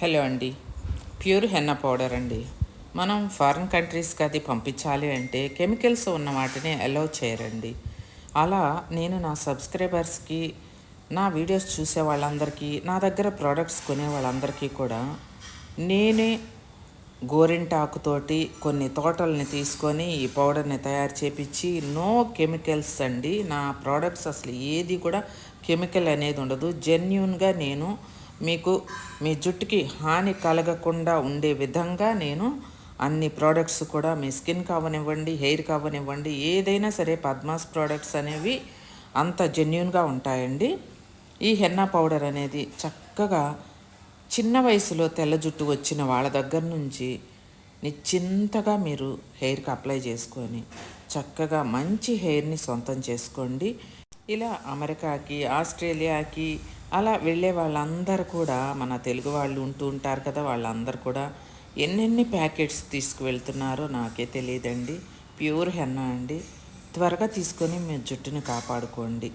Hello అండి. Pure henna powder అండి. మనం ఫారిన్ కంట్రీస్కి అది పంపించాలి అంటే కెమికల్స్ ఉన్న వాటిని అలౌ చేయరండి. అలా నేను నా సబ్స్క్రైబర్స్కి నా వీడియోస్ చూసే వాళ్ళందరికీ నా దగ్గర ప్రోడక్ట్స్ కొనే వాళ్ళందరికీ కూడా నేనే గోరింటాకుతోటి కొన్ని తోటల్ని తీసుకొని ఈ పౌడర్ని తయారు చేపించి నో కెమికల్స్ అండి. నా ప్రోడక్ట్స్ అసలు ఏది కూడా కెమికల్ అనేది ఉండదు. జెన్యున్గా నేను మీకు మీ జుట్టుకి హాని కలగకుండా ఉండే విధంగా నేను అన్ని ప్రోడక్ట్స్ కూడా మీ స్కిన్ కావనివ్వండి హెయిర్ కావనివ్వండి ఏదైనా సరే పద్మాస్ ప్రోడక్ట్స్ అనేవి అంత జెన్యున్గా ఉంటాయండి. ఈ హెన్నా పౌడర్ అనేది చక్కగా చిన్న వయసులో తెల్ల జుట్టు వచ్చిన వాళ్ళ దగ్గర నుంచి నిశ్చింతగా మీరు హెయిర్కి అప్లై చేసుకొని చక్కగా మంచి హెయిర్ని సొంతం చేసుకోండి. ఇలా అమెరికాకి ఆస్ట్రేలియాకి అలా వెళ్ళే వాళ్ళందరూ కూడా మన తెలుగు వాళ్ళు ఉంటూ ఉంటారు కదా వాళ్ళందరూ కూడా ఎన్నెన్ని ప్యాకెట్స్ తీసుకువెళ్తున్నారో నాకే తెలియదండి. ప్యూర్ హెన్నా అండి. త్వరగా తీసుకొని మీ జుట్టుని కాపాడుకోండి.